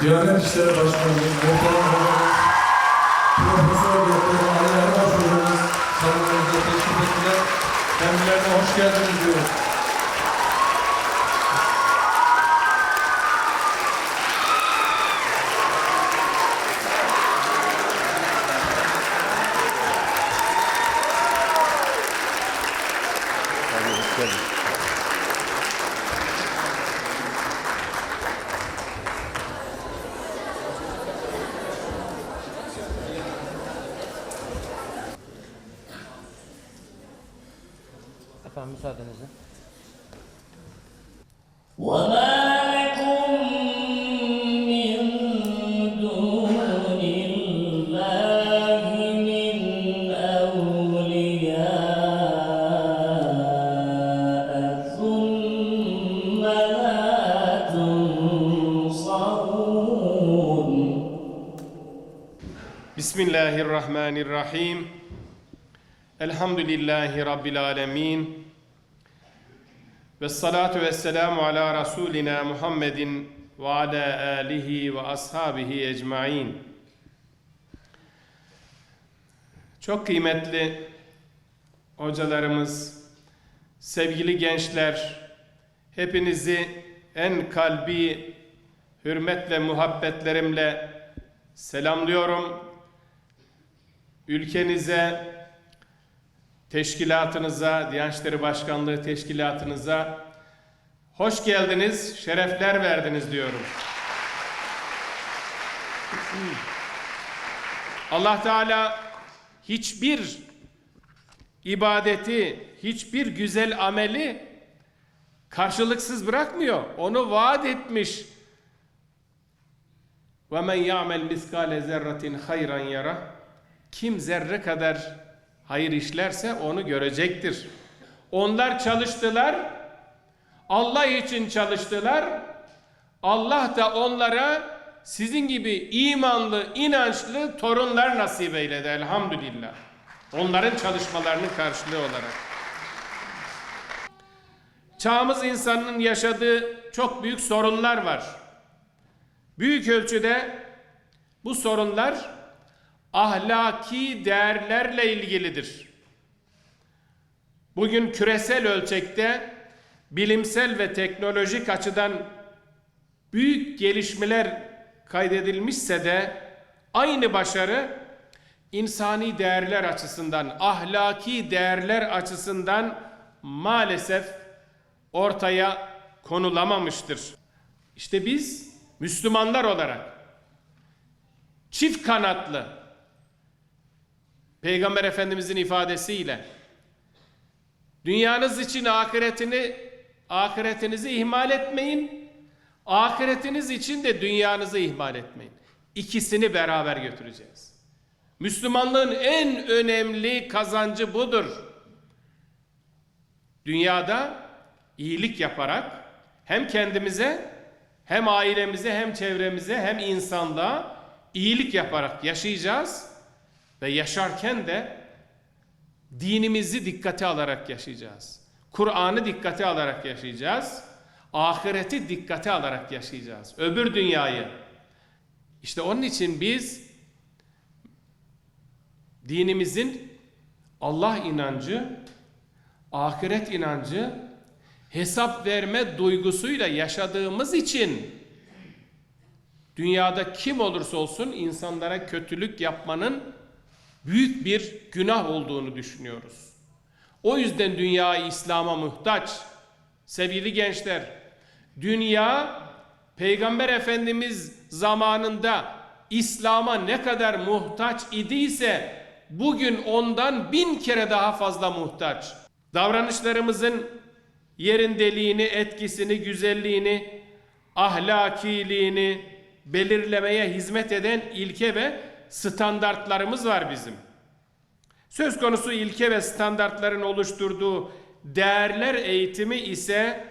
Diyanet İşleri Başkanımız, Muhtarım Profesör Doktor Ali Erbaş Hocamız salonumuza teşrif ettiler. Kendilerine hoş geldiniz diyoruz. Lütfen müsaadenizle. وَمَا بسم الله الرحمن الرحيم الحمد لله رب العالمين Ve salatu ve selamu ala Resulina Muhammedin ve ala alihi ve ashabihi ecmain. Çok kıymetli hocalarımız, sevgili gençler, hepinizi en kalbi hürmet ve muhabbetlerimle selamlıyorum ülkenize, teşkilatınıza, Diyanet İşleri Başkanlığı teşkilatınıza hoş geldiniz, şerefler verdiniz diyorum. Allah Teala hiçbir ibadeti, hiçbir güzel ameli karşılıksız bırakmıyor. Onu vaat etmiş. Ve men ya'mel miskale zerratin hayran yara. Kim zerre kadar hayır işlerse onu görecektir. Onlar çalıştılar, Allah için çalıştılar. Allah da onlara sizin gibi imanlı, inançlı torunlar nasip eyledi elhamdülillah. Onların çalışmalarının karşılığı olarak. Çağımız insanının yaşadığı çok büyük sorunlar var. Büyük ölçüde bu sorunlar ahlaki değerlerle ilgilidir. Bugün küresel ölçekte bilimsel ve teknolojik açıdan büyük gelişmeler kaydedilmişse de aynı başarı insani değerler açısından, ahlaki değerler açısından maalesef ortaya konulamamıştır. İşte biz Müslümanlar olarak çift kanatlı Peygamber Efendimizin ifadesiyle dünyanız için ahiretini ahiretinizi ihmal etmeyin. Ahiretiniz için de dünyanızı ihmal etmeyin. İkisini beraber götüreceğiz. Müslümanlığın en önemli kazancı budur. Dünyada iyilik yaparak hem kendimize hem ailemize hem çevremize hem insanlığa iyilik yaparak yaşayacağız ve yaşarken de dinimizi dikkate alarak yaşayacağız. Kur'an'ı dikkate alarak yaşayacağız. Ahireti dikkate alarak yaşayacağız. Öbür dünyayı. İşte onun için biz dinimizin Allah inancı, ahiret inancı, hesap verme duygusuyla yaşadığımız için dünyada kim olursa olsun insanlara kötülük yapmanın büyük bir günah olduğunu düşünüyoruz. O yüzden dünya İslam'a muhtaç. Sevgili gençler, dünya Peygamber Efendimiz zamanında İslam'a ne kadar muhtaç idiyse bugün ondan bin kere daha fazla muhtaç. Davranışlarımızın yerindeliğini, etkisini, güzelliğini, ahlakiliğini belirlemeye hizmet eden ilke ve standartlarımız var bizim. Söz konusu ilke ve standartların oluşturduğu değerler eğitimi ise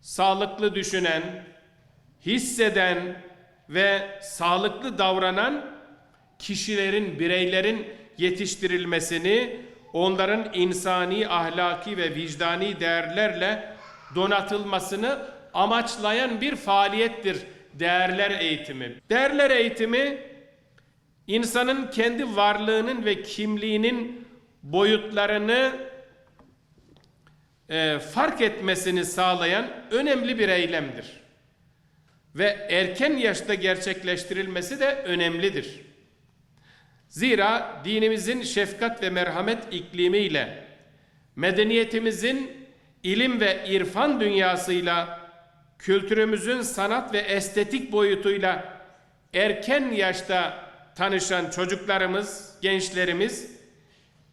sağlıklı düşünen, hisseden ve sağlıklı davranan kişilerin, bireylerin yetiştirilmesini, onların insani, ahlaki ve vicdani değerlerle donatılmasını amaçlayan bir faaliyettir. değerler eğitimi. Değerler eğitimi insanın kendi varlığının ve kimliğinin boyutlarını e, fark etmesini sağlayan önemli bir eylemdir. Ve erken yaşta gerçekleştirilmesi de önemlidir. Zira dinimizin şefkat ve merhamet iklimiyle, medeniyetimizin ilim ve irfan dünyasıyla, kültürümüzün sanat ve estetik boyutuyla erken yaşta tanışan çocuklarımız, gençlerimiz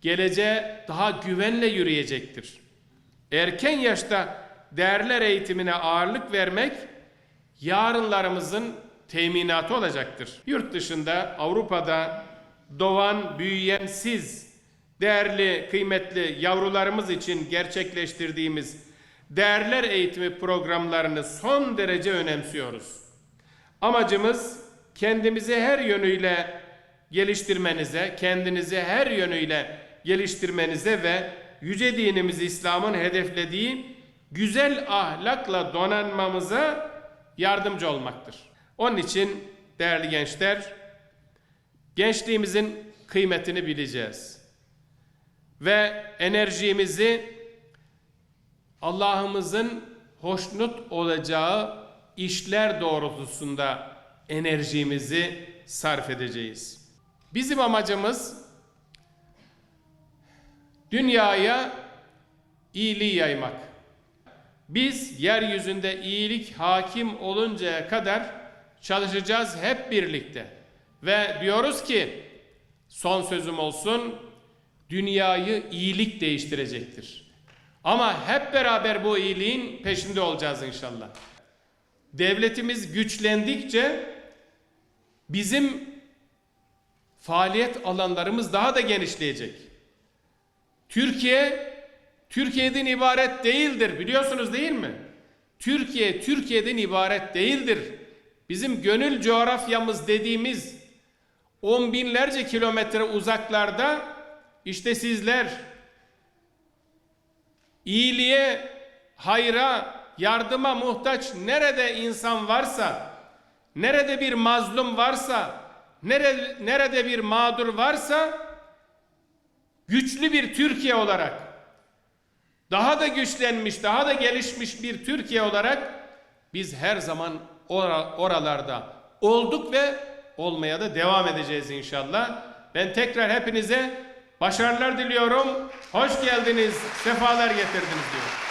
geleceğe daha güvenle yürüyecektir. Erken yaşta değerler eğitimine ağırlık vermek yarınlarımızın teminatı olacaktır. Yurt dışında, Avrupa'da doğan, büyüyen siz değerli, kıymetli yavrularımız için gerçekleştirdiğimiz değerler eğitimi programlarını son derece önemsiyoruz. Amacımız kendimizi her yönüyle geliştirmenize, kendinizi her yönüyle geliştirmenize ve yüce dinimiz İslam'ın hedeflediği güzel ahlakla donanmamıza yardımcı olmaktır. Onun için değerli gençler, gençliğimizin kıymetini bileceğiz. Ve enerjimizi Allah'ımızın hoşnut olacağı işler doğrultusunda enerjimizi sarf edeceğiz. Bizim amacımız dünyaya iyiliği yaymak. Biz yeryüzünde iyilik hakim oluncaya kadar çalışacağız hep birlikte. Ve diyoruz ki son sözüm olsun dünyayı iyilik değiştirecektir. Ama hep beraber bu iyiliğin peşinde olacağız inşallah. Devletimiz güçlendikçe bizim faaliyet alanlarımız daha da genişleyecek. Türkiye Türkiye'den ibaret değildir biliyorsunuz değil mi? Türkiye Türkiye'den ibaret değildir. Bizim gönül coğrafyamız dediğimiz on binlerce kilometre uzaklarda işte sizler iyiliğe, hayra, yardıma muhtaç nerede insan varsa, nerede bir mazlum varsa, nerede, nerede bir mağdur varsa güçlü bir Türkiye olarak daha da güçlenmiş, daha da gelişmiş bir Türkiye olarak biz her zaman ora- oralarda olduk ve olmaya da devam edeceğiz inşallah. Ben tekrar hepinize başarılar diliyorum. Hoş geldiniz, sefalar getirdiniz diyorum.